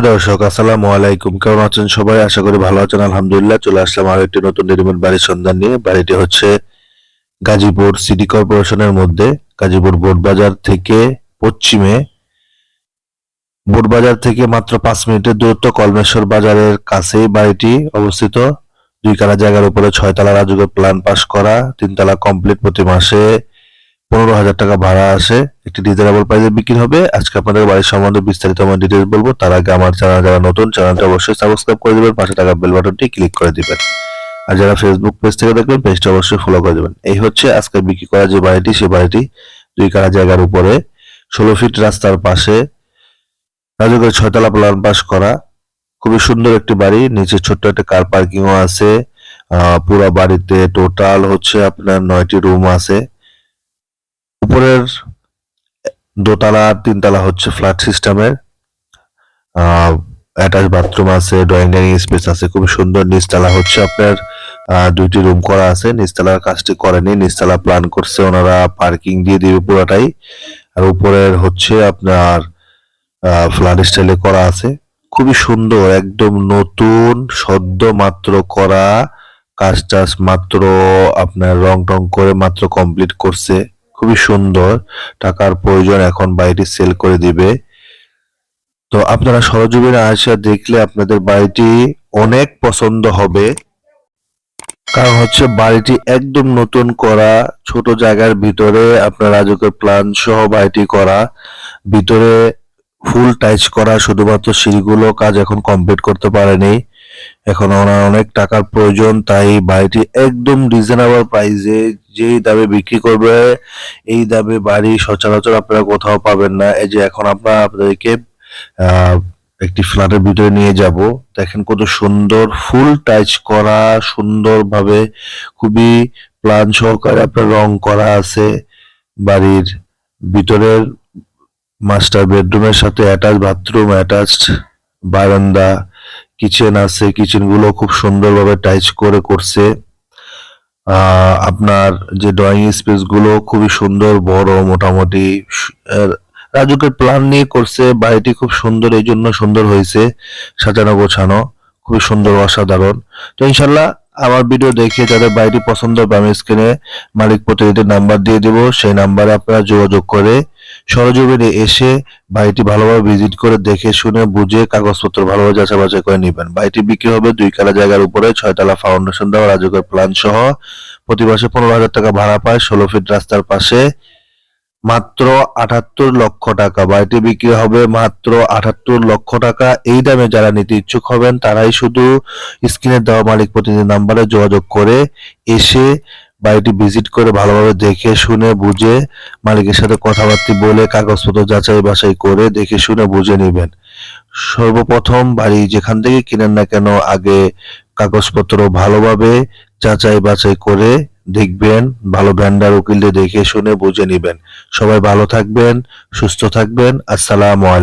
সুপ্রিয় দর্শক, আসসালামু আলাইকুম। কেমন আছেন সবাই? আশা করি ভালো আছেন। আলহামদুলিল্লাহ, চলে আসলাম আরও একটি নতুন রেডিমেড বাড়ির সন্ধান নিয়ে। বাড়িটি হচ্ছে গাজীপুর সিটি কর্পোরেশনের মধ্যে, গাজীপুর বোটবাজার থেকে পশ্চিমে। বোটবাজার থেকে মাত্র পাঁচ মিনিটের দূরত্ব কলমেশ্বর বাজারের কাছেই বাড়িটি অবস্থিত। দুই কালা জায়গার উপরে ছয়তলা রাজুকের প্ল্যান পাস করা, তিনতলা কমপ্লিট প্রতি মাসে পনেরো হাজার টাকা ভাড়া আসে একটি রিজনেবল প্রাইসে বিক্রি হবে। আজকে আপনাদের বাড়ির সম্বন্ধে বিস্তারিত আমার ডিটেলস বলব। তার আগে আমার চ্যানেল যারা নতুন চ্যানেলটা অবশ্যই সাবস্ক্রাইব করে দিবেন। পাশে থাকা বেল বাটনটি ক্লিক করে দিবেন। আর যারা ফেসবুক পেজ থেকে দেখবেন পেজটা অবশ্যই ফলো করে দেবেন। এই হচ্ছে আজকে বিক্রি করা যে বাড়িটি সেই বাড়িটি দুই কারা জায়গার উপরে। ষোলো ফিট রাস্তার পাশে রাজুকের ছয়তলা প্ল্যান পাস করা। খুবই সুন্দর একটি বাড়ি। নিচে ছোট্ট একটা কার পার্কিংও আছে। পুরো বাড়িতে টোটাল হচ্ছে আপনার নয়টি রুম আছে। উপরের দোতলা, তিনতলা হচ্ছে ফ্ল্যাট সিস্টেমের অ্যাটাচ বাথরুম আছে ড্রয়িং ডাইনিং স্পেস আছে খুব সুন্দর নিচতলা হচ্ছে আপনার দুইটি রুম করা আছে। নিচতলার কাজটি করেনি, নিচতলা প্ল্যান করছে ওনারা পার্কিং দিয়ে দিবে পুরোটাই। আর উপরের হচ্ছে আপনার ফ্ল্যাট স্টাইলে করা আছে। খুবই সুন্দর, একদম নতুন, সদ্য মাত্র করা। কাজ টাজ মাত্র আপনার রং টং করে মাত্র কমপ্লিট করছে। খুবই সুন্দর। টাকার প্রয়োজন এখন বাড়িটি সেল করে দিবে। তো আপনারা সরজমিনে আসা দেখলে আপনাদের বাড়িটি অনেক পছন্দ হবে। কারণ হচ্ছে বাড়িটি একদম নতুন করা, ছোট জায়গার ভিতরে আপনার রাজকের প্ল্যান সহ বাড়িটি করা, ভিতরে ফুল টাইচ করা, শুধুমাত্র সিঁড়িগুলো কাজ এখন কমপ্লিট করতে পারেনি। এখন ওনার অনেক টাকার প্রয়োজন, তাই বাড়িটি একদম রিজনেবল প্রাইসে যেই দামে বিক্রি করবে, এই দামে বাড়ি সচরাচর আপনারা কোথাও পাবেন না। এই যে এখন আমরা আপনাদেরকে একটি ফ্ল্যাটের ভিতরে নিয়ে যাব। দেখেন কত সুন্দর ফুল টাচ করা, সুন্দরভাবে খুবই প্ল্যান সহকারে আপনার রং করা আছে বাড়ির ভিতরের মাস্টার বেডরুমের সাথে অ্যাটাচ, বাথরুম অ্যাটাচড বারান্দা, কিচেন আছে। কিচেনগুলো খুব সুন্দরভাবে টাইচ করে করছে। আপনার যে ড্রয়িং স্পেসগুলো খুবই সুন্দর, বড়, মোটামুটি রাজুকের প্ল্যান নিয়ে করছে, বাড়িটি খুব সুন্দর, এই জন্য সুন্দর হয়েছে, সাজানো গোছানো, খুবই সুন্দর, অসাধারণ। তো ইনশাল্লাহ আমার ভিডিও দেখে যাদের বাড়িটি পছন্দ হবে, আমি স্ক্রিনে মালিক প্রতিনিধির নাম্বার দিয়ে দেবো, সেই নাম্বারে আপনারা যোগাযোগ করে সরজমিনে এসে বাড়িটি ভালোভাবে ভিজিট করে দেখে শুনে বুঝে কাগজপত্র ভালোভাবে যাচাই বাছাই করে নেবেন। বাড়িটি বিক্রি হবে দুই কালা জায়গার উপরে, ছয়তলা ফাউন্ডেশন দেওয়া রাজুকের প্ল্যান সহ। প্রতি মাসে পনেরো হাজার টাকা ভাড়া পায় ষোলো ফিট রাস্তার পাশে। মাত্র আটাত্তর লক্ষ টাকা। বাড়িটি বিক্রি হবে মাত্র আটাত্তর লক্ষ টাকা। এই দামে যারা নিতে ইচ্ছুক হবেন, তারাই শুধু স্ক্রিনে দেওয়া মালিক প্রতিনিধি নাম্বারে যোগাযোগ করে এসে বাড়িটি ভিজিট করে ভালোভাবে দেখে শুনে, বুঝে, মালিকের সাথে কথাবার্তা বলে, কাগজপত্র যাচাই বাছাই করে দেখে শুনে, বুঝে নেবেন। সর্বপ্রথম বাড়ি যেখান থেকে কিনেন না কেন, আগে কাগজপত্র ভালোভাবে যাচাই বাছাই করে দেখবেন, ভালো ভ্যান্ডার উকিল দিয়ে দেখে শুনে, বুঝে নেবেন। সবাই ভালো থাকবেন, সুস্থ থাকবেন। আসসালামু আলাইকুম।